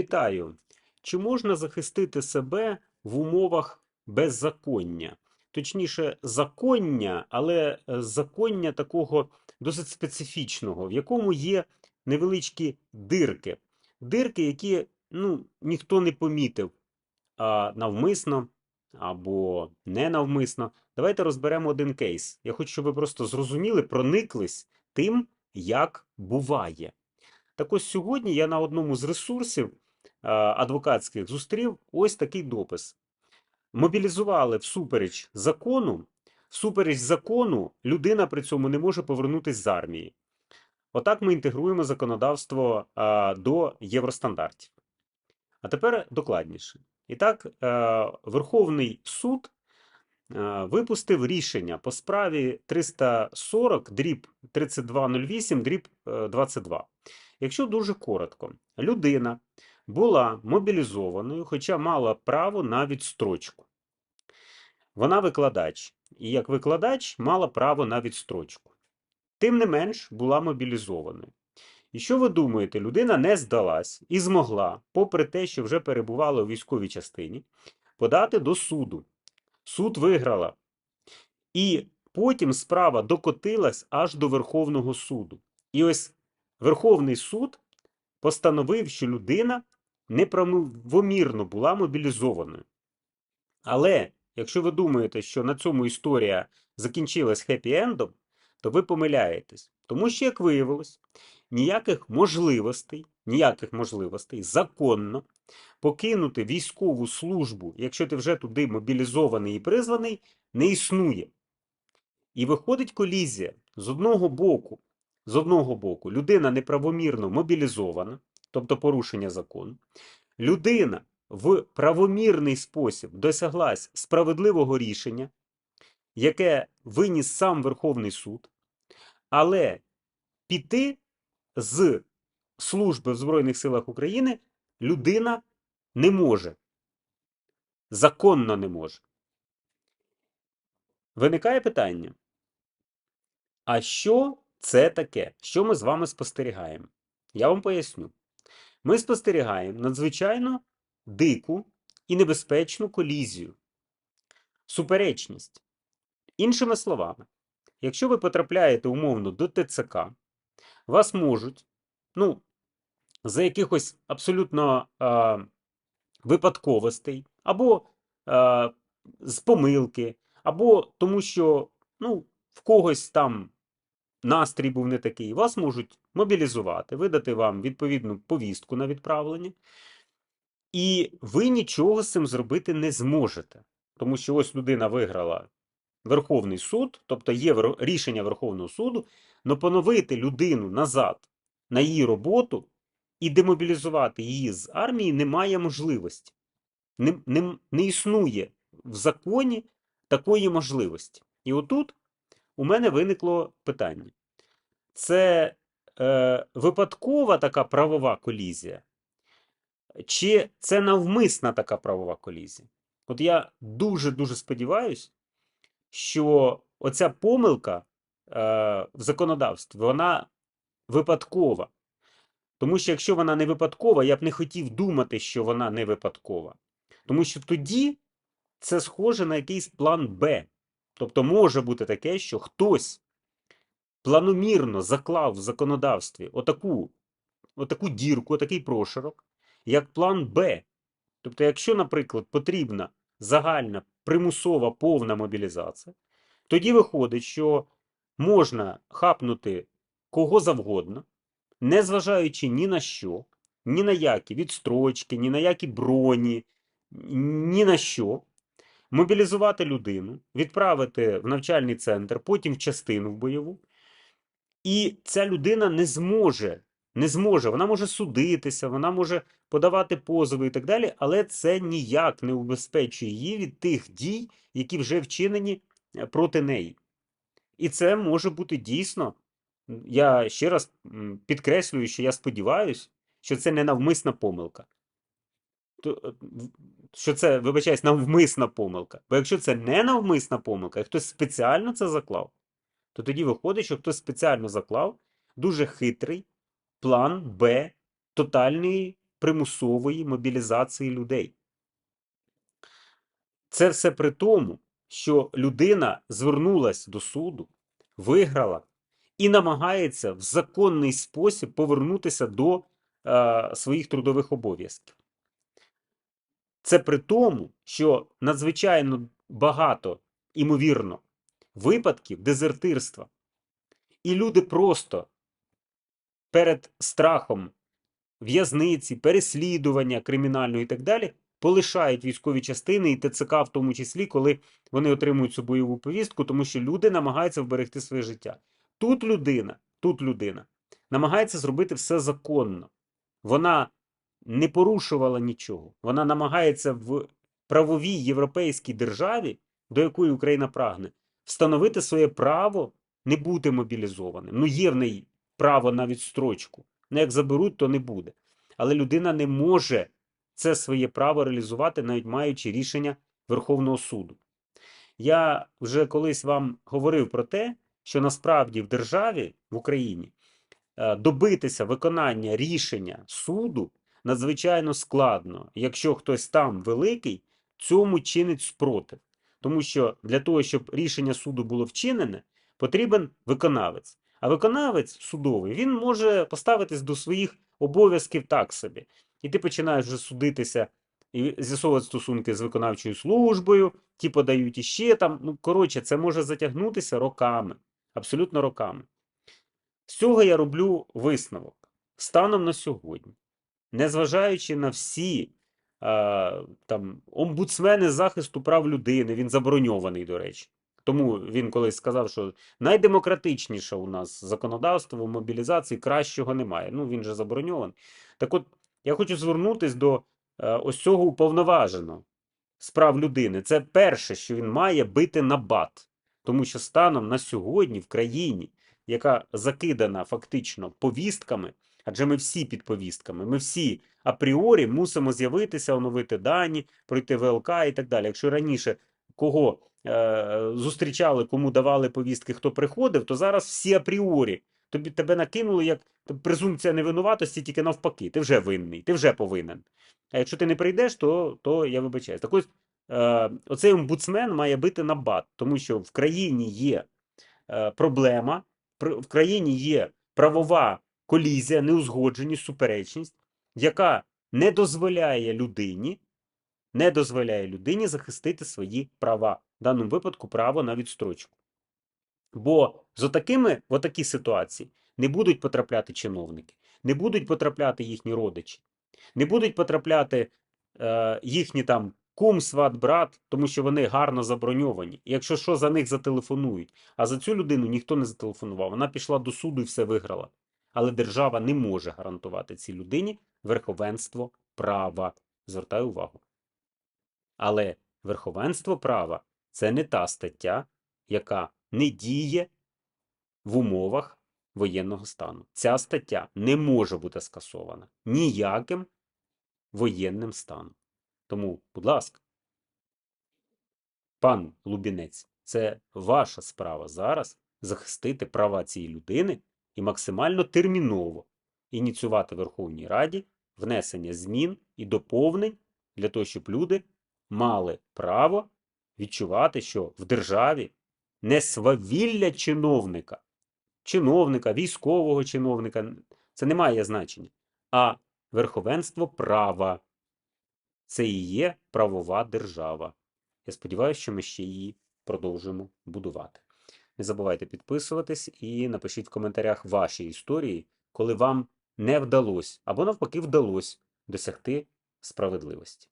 Вітаю! Чи можна захистити себе в умовах беззаконня? Точніше, законня, але е, законня такого досить специфічного, в якому є невеличкі дирки. Дирки, які ну, ніхто не помітив а, навмисно або ненавмисно. Давайте розберемо один кейс. Я хочу, щоб ви просто зрозуміли, прониклись тим, як буває. Так ось сьогодні я на одному з ресурсів адвокатських зустрів ось такий допис. Мобілізували всупереч закону, всупереч закону людина при цьому не може повернутися з армії. Отак ми інтегруємо законодавство а, до євростандартів. А тепер докладніше. І так, е, Верховний суд е, випустив рішення по справі 340 дріб 3208 дріб е, 22. Якщо дуже коротко, людина була мобілізованою, хоча мала право на відстрочку. Вона викладач, і як викладач мала право на відстрочку. Тим не менш, була мобілізованою. І що ви думаєте, людина не здалась і змогла, попри те, що вже перебувала у військовій частині, подати до суду. Суд виграла. І потім справа докотилась аж до Верховного суду. І ось Верховний суд постановив, що людина неправомірно була мобілізованою. Але якщо ви думаєте, що на цьому історія закінчилась хеппі-ендом, то ви помиляєтесь. Тому що, як виявилось, ніяких можливостей, ніяких можливостей законно покинути військову службу, якщо ти вже туди мобілізований і призваний, не існує. І виходить колізія з одного боку, з одного боку, людина неправомірно мобілізована, тобто порушення закону. Людина в правомірний спосіб досяглась справедливого рішення, яке виніс сам Верховний суд, але піти з служби в Збройних силах України людина не може. Законно не може. Виникає питання. А що це таке? Що ми з вами спостерігаємо? Я вам поясню. Ми спостерігаємо надзвичайно дику і небезпечну колізію, суперечність. Іншими словами, якщо ви потрапляєте умовно до ТЦК, вас можуть, ну, за якихось абсолютно е, випадковостей, або е, з помилки, або тому, що ну, в когось там настрій був не такий, вас можуть мобілізувати, видати вам відповідну повістку на відправлення, і ви нічого з цим зробити не зможете. Тому що ось людина виграла Верховний суд, тобто є рішення Верховного суду, но поновити людину назад на її роботу і демобілізувати її з армії немає можливості. Не, не, не існує в законі такої можливості. І отут у мене виникло питання: це е, випадкова така правова колізія, чи це навмисна така правова колізія? От я дуже-дуже сподіваюся, що оця помилка е, в законодавстві, вона випадкова. Тому що якщо вона не випадкова, я б не хотів думати, що вона не випадкова. Тому що тоді це схоже на якийсь план Б. Тобто може бути таке, що хтось планомірно заклав в законодавстві отаку, отаку дірку, отакий прошарок, як план Б. Тобто, якщо, наприклад, потрібна загальна примусова повна мобілізація, тоді виходить, що можна хапнути кого завгодно, незважаючи ні на що, ні на які відстрочки, ні на які броні, ні на що, мобілізувати людину, відправити в навчальний центр, потім в частину в бойову, і ця людина не зможе, не зможе, вона може судитися, вона може подавати позови і так далі, але це ніяк не убезпечує її від тих дій, які вже вчинені е, проти неї. І це може бути дійсно. Я ще раз підкреслюю, що я сподіваюся, що це не навмисна помилка. Що це, вибачаюсь, навмисна помилка. Бо якщо це не навмисна помилка, і хтось спеціально це заклав, то тоді виходить, що хтось спеціально заклав дуже хитрий план Б тотальної примусової мобілізації людей. Це все при тому, що людина звернулась до суду, виграла і намагається в законний спосіб повернутися до е, своїх трудових обов'язків. Це при тому, що надзвичайно багато, імовірно, випадків дезертирства. І люди просто перед страхом в'язниці, переслідування кримінального і так далі полишають військові частини і ТЦК, в тому числі, коли вони отримують цю бойову повістку, тому що люди намагаються вберегти своє життя. Тут людина, тут людина намагається зробити все законно. Вона не порушувала нічого. Вона намагається в правовій європейській державі, до якої Україна прагне, встановити своє право не бути мобілізованим. Ну, є в неї право на відстрочку. Ну, як заберуть, то не буде. Але людина не може це своє право реалізувати, навіть маючи рішення Верховного суду. Я вже колись вам говорив про те, що насправді в державі в Україні е, добитися виконання рішення суду надзвичайно складно, якщо хтось там великий, цьому чинить спротив. Тому що для того, щоб рішення суду було вчинене, потрібен виконавець. А виконавець судовий він може поставитись до своїх обов'язків так собі. І ти починаєш вже судитися і з'ясовувати стосунки з виконавчою службою, ті подають іще там. Ну, коротше, це може затягнутися роками, абсолютно роками. З цього я роблю висновок станом на сьогодні, незважаючи на всі а, там, омбудсмени захисту прав людини, він заброньований, до речі. Тому він колись сказав, що найдемократичніше у нас законодавство в мобілізації кращого немає. Ну, він же заброньований. Так от, я хочу звернутися до е, ось цього уповноваженого з прав людини. Це перше, що він має бити на бат. Тому що станом на сьогодні в країні, яка закидана фактично повістками, адже ми всі під повістками, ми всі апріорі мусимо з'явитися, оновити дані, пройти ВЛК і так далі. Якщо раніше кого е, зустрічали, кому давали повістки, хто приходив, то зараз всі апріорі. Тобі тебе накинули як презумпція невинуватості, тільки навпаки. Ти вже винний, ти вже повинен. А якщо ти не прийдеш, то, то я вибачаюсь. Так ось е, оцей омбудсмен має бити на бат, тому що в країні є е, проблема, в країні є правова колізія, неузгодженість, суперечність, яка не дозволяє людині, не дозволяє людині захистити свої права, в даному випадку право на відстрочку. Бо з отакими, в отакі ситуації не будуть потрапляти чиновники, не будуть потрапляти їхні родичі, не будуть потрапляти е, їхні там кум, сват, брат, тому що вони гарно заброньовані. Якщо що, за них зателефонують. А за цю людину ніхто не зателефонував. Вона пішла до суду і все виграла. Але держава не може гарантувати цій людині верховенство права. Звертаю увагу. Але верховенство права це не та стаття, яка не діє в умовах воєнного стану. Ця стаття не може бути скасована ніяким воєнним станом. Тому, будь ласка, пан Лубінець, це ваша справа зараз захистити права цієї людини і максимально терміново ініціювати Верховній Раді внесення змін і доповнень для того, щоб люди мали право відчувати, що в державі не свавілля чиновника, чиновника, військового чиновника, це не має значення, а верховенство права. Це і є правова держава. Я сподіваюся, що ми ще її продовжимо будувати. Не забувайте підписуватись і напишіть в коментарях ваші історії, коли вам не вдалося або навпаки вдалося досягти справедливості.